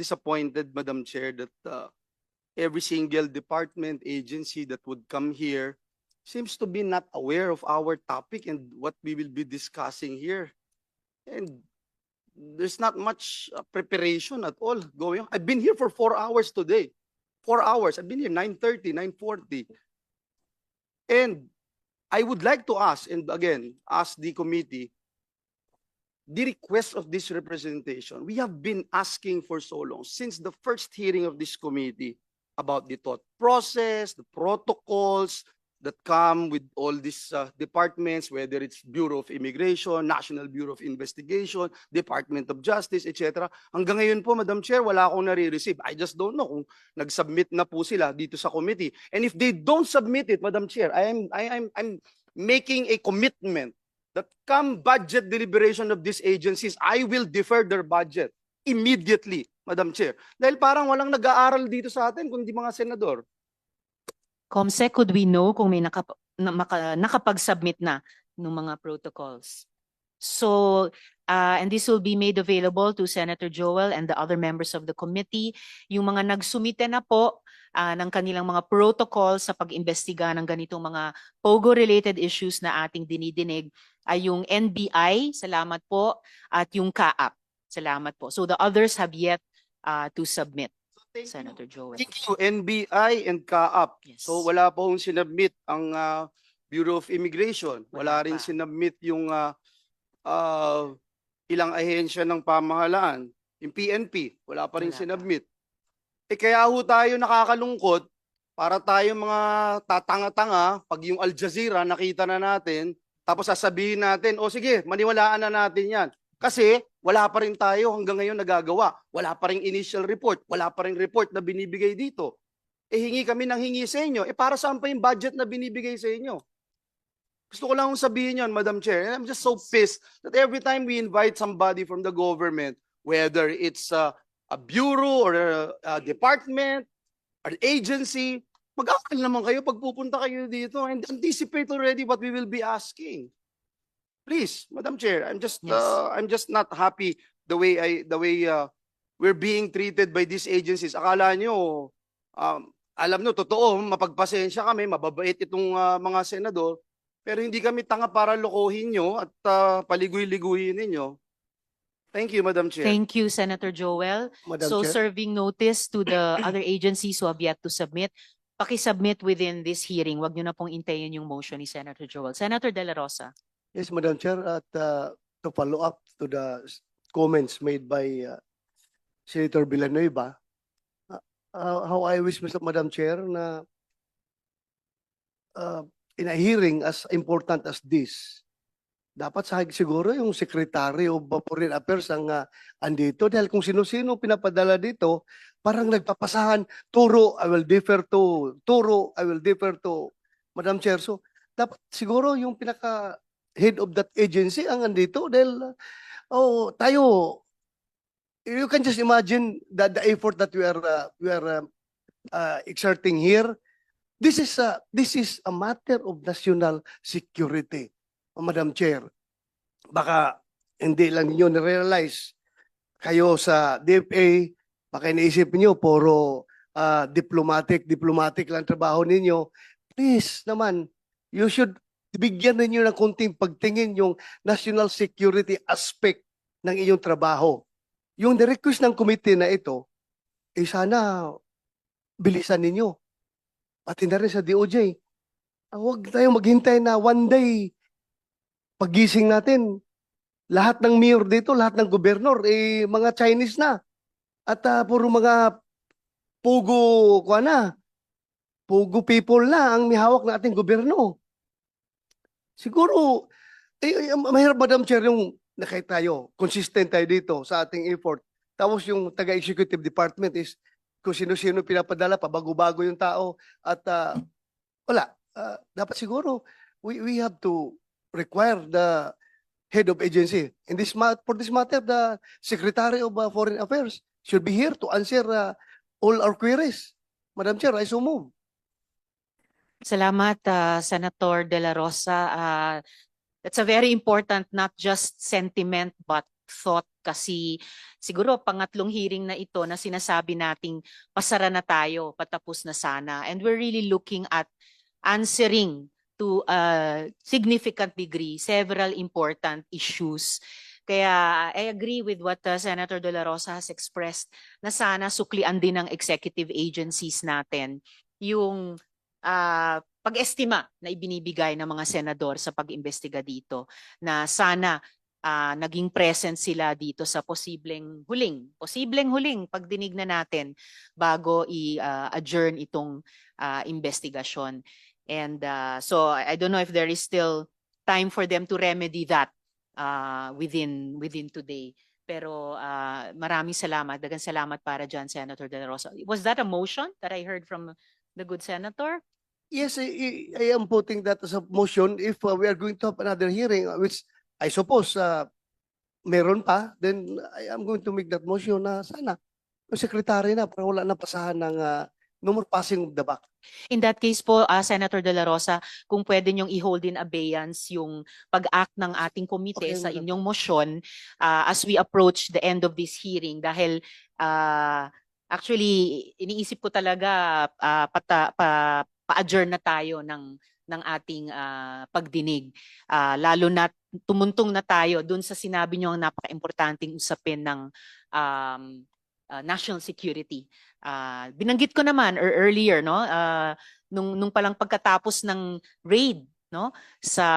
disappointed, Madam Chair, that uh, every single department, agency that would come here seems to be not aware of our topic and what we will be discussing here. And there's not much uh, preparation at all going on. I've been here for four hours today. Four hours. I've been here 9.30, 9.40. And I would like to ask, and again, ask the committee, the request of this representation. We have been asking for so long, since the first hearing of this committee, about the thought process, the protocols that come with all these uh, departments, whether it's Bureau of Immigration, National Bureau of Investigation, Department of Justice, etc. Hanggang ngayon po, Madam Chair, wala akong nare-receive. I just don't know kung nag-submit na po sila dito sa committee. And if they don't submit it, Madam Chair, I am I am I'm making a commitment that come budget deliberation of these agencies, I will defer their budget immediately, Madam Chair. Dahil parang walang nag-aaral dito sa atin kundi mga senador. Comsec, could we know kung may nakap na, maka, nakapag-submit na ng mga protocols? So, uh, and this will be made available to Senator Joel and the other members of the committee. Yung mga nagsumite na po uh, ng kanilang mga protocol sa pag-imbestiga ng ganitong mga POGO-related issues na ating dinidinig ay yung NBI, salamat po, at yung CAAP, salamat po. So the others have yet uh, to submit, Thank you. Senator Joel. Thank you, NBI and CAAP. Yes. So wala pa hong sinubmit ang ah, Bureau of Immigration. Wala Wala rin pa. sinubmit yung ah, ah, ilang ahensya ng pamahalaan. Yung PNP, wala pa rin Wala sinubmit. Eh kaya ho tayo nakakalungkot para tayo mga tatanga-tanga pag yung Al Jazeera nakita na natin tapos sasabihin natin, o sige, maniwalaan na natin yan. Kasi wala pa rin tayo hanggang ngayon nagagawa. Wala pa rin initial report. Wala pa rin report na binibigay dito. Eh hingi kami ng hingi sa inyo. Eh para saan pa yung budget na binibigay sa inyo? Gusto ko lang sabihin yon, Madam Chair. And I'm just so pissed that every time we invite somebody from the government, whether it's uh, a bureau or a, a department, an agency, mag-aaral naman kayo pag pupunta kayo dito and anticipate already what we will be asking. Please, Madam Chair, I'm just Yes. uh, I'm just not happy the way I the way uh, we're being treated by these agencies. Akala nyo um, alam nyo totoo, mapagpasensya kami, mababait itong uh, mga senador, pero hindi kami tanga para lokohin nyo at uh, paligoy-liguhin ninyo. Thank you, Madam Chair. Thank you, Senator Joel. Madam So Chair, serving notice to the other agencies who have yet to submit, pakisubmit within this hearing. Wag niyo na pong intayin yung motion ni Senator Joel. Senator De La Rosa. yes, Madam Chair, at uh, to follow up to the comments made by uh, Senator Villanueva, uh, uh, how I wish, Mr. Madam Chair, na uh, in a hearing as important as this, dapat sa siguro yung Secretary of Foreign Affairs ang uh, andito. Dahil kung sino-sino pinapadala dito, parang nagpapasahan, turo, I will defer to, turo, I will defer to, Madam Chair. So, dapat siguro yung pinaka head of that agency ang andito dahil oh tayo you can just imagine that the effort that we are uh, we are uh, uh, exerting here. This is a this is a matter of national security Madam Chair baka hindi lang niyo na-realize kayo sa DFA baka iniisip niyo puro uh, diplomatic diplomatic lang trabaho ninyo please naman you should bigyan ninyo ng konting pagtingin yung national security aspect ng iyong trabaho. Yung request ng committee na ito, eh sana bilisan ninyo. Pati na rin sa DOJ. Ah, Huwag tayong maghintay na one day pagising natin, lahat ng mayor dito, lahat ng gobernur, eh mga Chinese na. At ah, puro mga pugo, kuha na, pugo people na ang mihawak ng ating gobyerno. Siguro, eh, eh, mahirap Madam Chair yung nakita tayo, consistent tayo dito sa ating effort. Tapos yung taga-executive department is kung sino-sino pinapadala, pabago-bago yung tao. At ah, wala. Ah, dapat siguro, we, we have to require the head of agency. In this for this matter, the Secretary of uh, Foreign Affairs should be here to answer uh, all our queries. Madam Chair, I so move. Salamat, uh, Senator De La Rosa. Uh, that's a very important, not just sentiment, but thought kasi siguro pangatlong hearing na ito na sinasabi nating pasara na tayo, patapos na sana. And we're really looking at answering to a significant degree several important issues. Kaya I agree with what uh, Senator De La Rosa has expressed na sana suklian din ng executive agencies natin yung ah, pag-estima na ibinibigay ng mga senador sa pag-imbestiga dito na sana ah, naging present sila dito sa posibleng huling, posibleng huling pagdinig na natin bago i-adjourn itong ah, investigasyon. And uh, so I don't know if there is still time for them to remedy that uh, within within today. Pero uh, maraming salamat, dagang salamat para dyan, Senator De La Rosa. Was that a motion that I heard from the good senator? Yes, I, I- am putting that as a motion if uh, we are going to have another hearing, uh, which I suppose uh, meron pa, then I am going to make that motion na sana yung secretary na para wala na pasahan ng uh, no more passing of the buck. In that case po, uh, Senator De La Rosa, kung pwede niyong i-hold in abeyance yung pag-act ng ating komite Okay, sa inyong motion uh, as we approach the end of this hearing dahil uh, actually iniisip ko talaga uh, pata, pa, pa-adjourn na tayo ng ng ating uh, pagdinig. Uh, lalo na tumuntong na tayo dun sa sinabi niyo ang napaka-importanting usapin ng um, uh, national security. Ah, binanggit ko naman or earlier no ah, nung nung palang pagkatapos ng raid no sa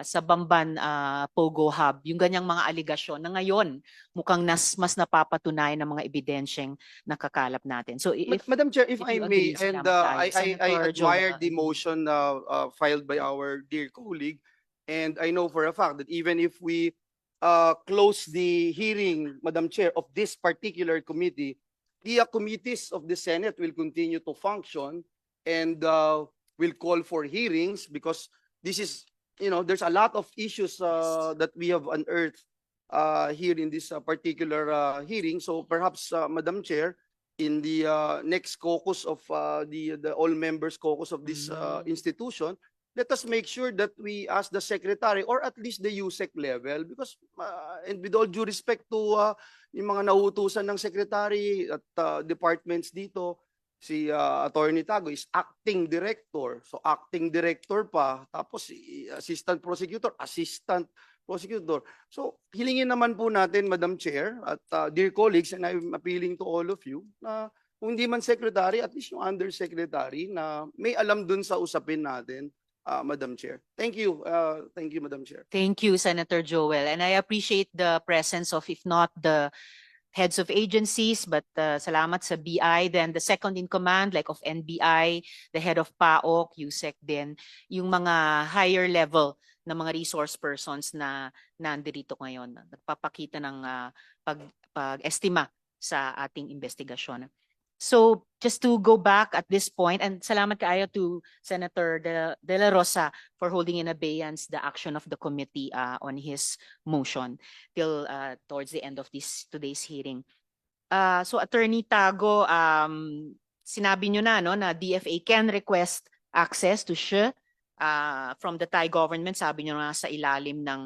sa Bamban ah, Pogo Hub yung ganyang mga aligasyon na ngayon mukhang nas, mas napapatunayan ng mga ebidensyeng nakakalap natin. So if Madam Chair, if if I may, agree, and uh. I, I, I admire the motion uh, uh, filed by our dear colleague. And I know for a fact that even if we uh, close the hearing, Madam Chair, of this particular committee, the uh, committees of the Senate will continue to function and uh, will call for hearings because this is, you know, there's a lot of issues uh, that we have unearthed uh, here in this uh, particular uh, hearing. So perhaps, uh, Madam Chair, in the uh, next caucus of uh, the the all members caucus of this uh, Mm. institution, let us make sure that we ask the secretary or at least the USEC level because uh, and with all due respect to uh, yung mga nauutusan ng secretary at uh, departments dito, si uh, Attorney Tago is acting director. So acting director pa, tapos si assistant prosecutor, assistant prosecutor. So hilingin naman po natin, Madam Chair, at uh, dear colleagues, and I'm appealing to all of you, na kung hindi man secretary, at least yung undersecretary na may alam dun sa usapin natin, uh, Madam Chair. Thank you. Uh, thank you, Madam Chair. Thank you, Senator Joel. And I appreciate the presence of, if not the heads of agencies, but uh, salamat sa BI, then the second in command, like of NBI, the head of PAOK, USEC din, yung mga higher level na mga resource persons na nandirito ngayon, nagpapakita ng ah, pag, pag-estima sa ating investigasyon. So just to go back at this point, and salamat kaayo to Senator De, De La Rosa for holding in abeyance the action of the committee uh, on his motion till uh, towards the end of this today's hearing. Uh, so Attorney Tago, um, sinabi nyo na no, na DFA can request access to SHE uh, from the Thai government. Sabi nyo nga sa ilalim ng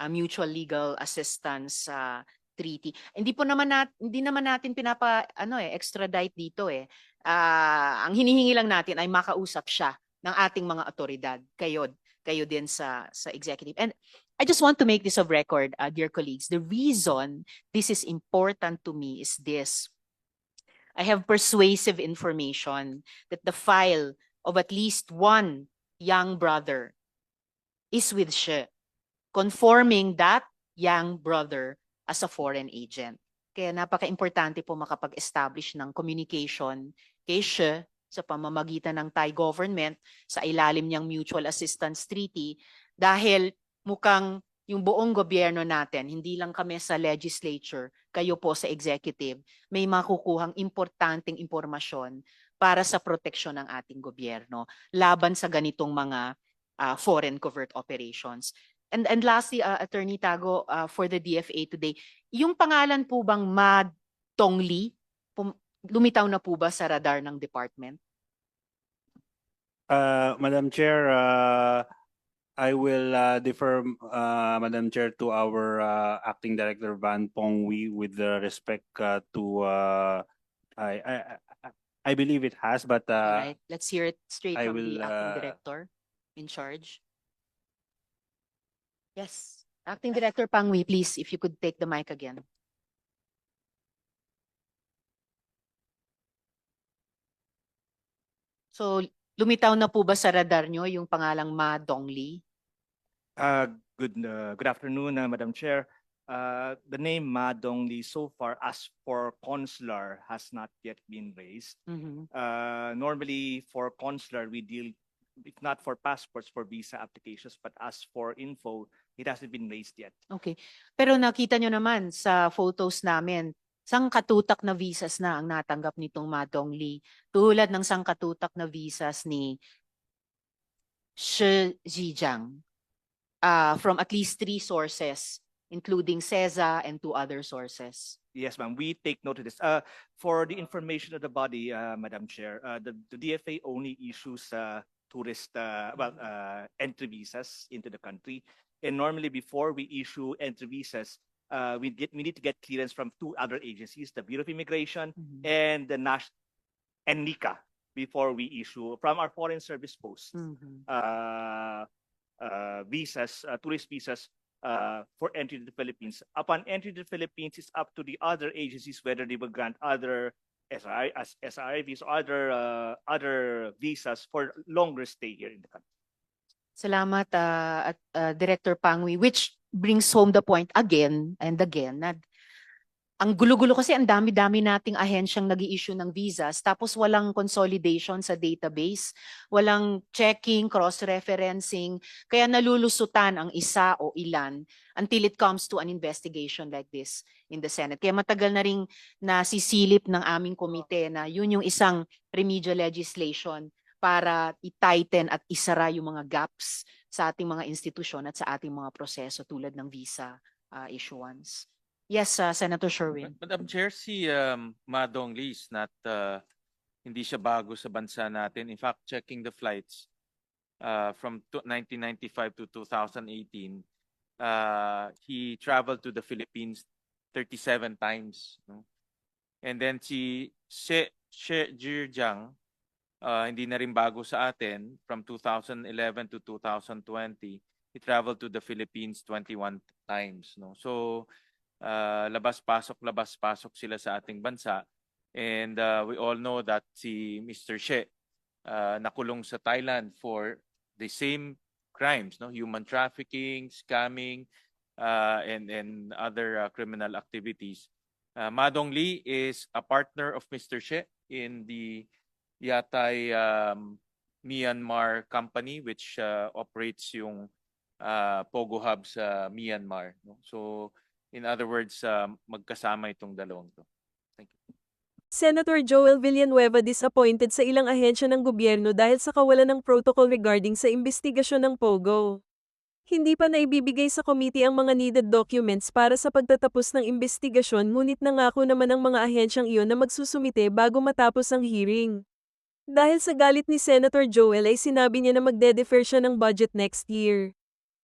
uh, mutual legal assistance uh, treaty. Hindi po naman nat hindi naman natin pinapa ano eh extradite dito eh. Ah, ang hinihingi lang natin ay makausap siya ng ating mga otoridad. Kayo kayo din sa sa executive. And I just want to make this of record, uh, dear colleagues. The reason this is important to me is this. I have persuasive information that the file of at least one young brother is with She, conforming that young brother as a foreign agent. Kaya napaka-importante po makapag-establish ng communication kay She sa pamamagitan ng Thai government sa ilalim niyang Mutual Assistance Treaty dahil mukhang yung buong gobyerno natin, hindi lang kami sa legislature, kayo po sa executive, may makukuhang importanteng impormasyon para sa proteksyon ng ating gobyerno laban sa ganitong mga ah, foreign covert operations. And and lastly, uh, Attorney Tago, uh, for the DFA today, yung pangalan po bang Mad Tongli, lumitaw na po ba sa radar ng department? Uh, Madam Chair, uh, I will uh, defer, uh, Madam Chair, to our uh, Acting Director Van Pongwi with the respect uh, to, uh, I, I, I- believe it has, but All uh, right, let's hear it straight I from will, the uh, acting director in charge. Yes, acting director Pangwi, please, if you could take the mic again. So, lumitaw na po ba sa radar nyo yung pangalang Ma Dongli? Uh, good, uh, good afternoon, uh, Madam Chair. Uh, the name Ma Dongli so far as for consular has not yet been raised. Mhm. Uh, normally for consular, we deal, if not for passports, for visa applications, but as for info, it hasn't been raised yet. Okay. Pero nakita nyo naman sa photos namin, sangkatutak na visas na ang natanggap nitong Ma Dongli. Tulad ng sangkatutak na visas ni Shi Zhejiang uh, from at least three sources, including CESA and two other sources. Yes, ma'am, we take note of this. Uh, for the information of the body, uh, Madam Chair, uh, the, the DFA only issues, uh, tourist, uh, well, uh, entry visas into the country. And normally before we issue entry visas, uh, we get, we need to get clearance from two other agencies, the Bureau of Immigration Mhm. and the Nash, and NICA, before we issue from our foreign service posts Mhm. uh, uh, visas, uh, tourist visas uh, for entry to the Philippines. Upon entry to the Philippines, it's up to the other agencies whether they will grant other SRI, as SRIVs other uh, other visas for longer stay here in the country. Salamat, uh, at, uh, Director Pangwi, which brings home the point again and again na ang gulo-gulo kasi ang dami-dami nating ahensyang nag issue ng visas tapos walang consolidation sa database, walang checking, cross-referencing, kaya nalulusutan ang isa o ilan until it comes to an investigation like this in the Senate. Kaya matagal na ring nasisilip ng aming komite na yun yung isang remedial legislation para i-tighten at isara yung mga gaps sa ating mga institusyon at sa ating mga proseso tulad ng visa uh, issuance. Yes, uh, Senator Sherwin. Ma- Madam Chair, si um, Ma Dongli is not, uh, hindi siya bago sa bansa natin. In fact, checking the flights uh, from to- 1995 to 2018, uh, he traveled to the Philippines 37 times. No? And then si She, She Zhejiang, uh, hindi na rin bago sa atin, from 2011 to 2020, he traveled to the Philippines 21 times. No? So, uh, labas-pasok, labas-pasok sila sa ating bansa. And uh, we all know that si Mr. She uh, nakulong sa Thailand for the same crimes, no? Human trafficking, scamming, uh, and and other uh, criminal activities. Uh, Madong Lee is a partner of Mr. She in the Yatay um, Myanmar company which uh, operates yung uh, Pogo Hub sa Myanmar. No? So in other words, um, magkasama itong dalawang to. Thank you. Senator Joel Villanueva disappointed sa ilang ahensya ng gobyerno dahil sa kawalan ng protocol regarding sa investigasyon ng POGO. Hindi pa naibibigay sa committee ang mga needed documents para sa pagtatapos ng investigasyon ngunit nangako naman ang mga ahensyang iyon na magsusumite bago matapos ang hearing. Dahil sa galit ni Senator Joel ay sinabi niya na magde-defer siya ng budget next year.